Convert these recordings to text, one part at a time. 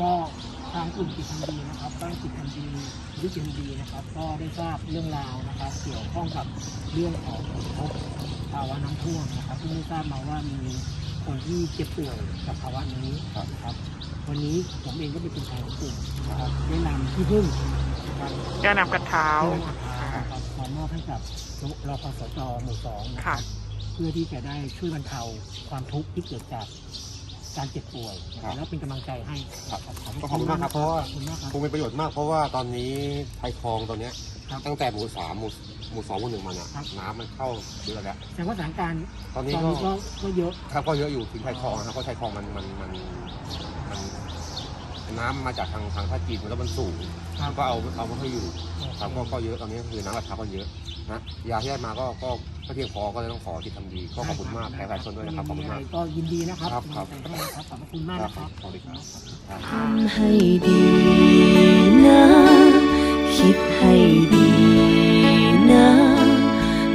ก็ทางกลุ่มจิตทำดีนะครับบ้านจิตทำดีวิจิตทำดีนะครับ ก็ได้ทราบเรื่องราวนะครับ เกี่ยวข้องกับเรื่องของผลกระทบภาวะน้ำท่วมนะครับที่ได้ทราบมาว่ามีคนที่เจ็บป่วยกับภาวะนี้นะครับ วันนี้ผมเองก็เป็นตัวแทนของกลุ่มนะครับแนะนำที่พึ่งนะครับแก้นำกระเท้าเพื่อนะครับมามอบให้กับรพสจหมู่สองนะคค่ะรับเพื่อที่จะได้ช่วยบรรเทาความทุกข์ที่เกิดจาก การเจ็บป่วยนะคครัรับบแล้วเป็นกำลังใจให้ครับก็ขอบคุณมากครับเพราะว่าขอบคุณมากครับ คงเป็นประโยชน์มาก เพราะว่าตอนนี้ไทยคลองตอนเนี้ยครับตั้งแต่หมู่สามหมู่หมู่สองหมู่หนึ่งมาเนี่ยครับ น้ำมันเข้าเยอะแล้วแสดงว่าสถานการณ์ตตออนนนี้นี้ก็ก็ก็เยอะ ครับก็เยอะอยู่ถึงไทยคลองนะครับเพราะไทยคลองมันมันมันมัน น้ำมาจากทางทางท่าจีนแล้วมันสูงครับ ก็เอาเอามาให้อยู่ครับก็ก็เยอะตอนนี้คือน้ำกระทะก็เยอะนะยาที่ได้มาก็ก็ก็เพียงพอก็เลยต้องขอที่ทำดีก็ขอบคุณมากแทนประชาชนด้วยนะครับขอบคุณมากมีะไรก็ยินดีนะครับครับครับกำลังใจให้นะครับขอบพระคุณมากนะครับสวัสดีครับครับ ทำให้ดีนะ คิดให้ดีนะ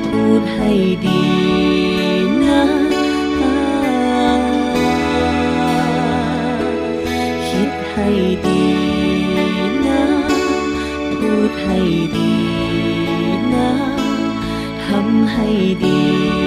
พูดให้ดี ให้ดีนะ พูดให้ดีนะ ทำให้ดี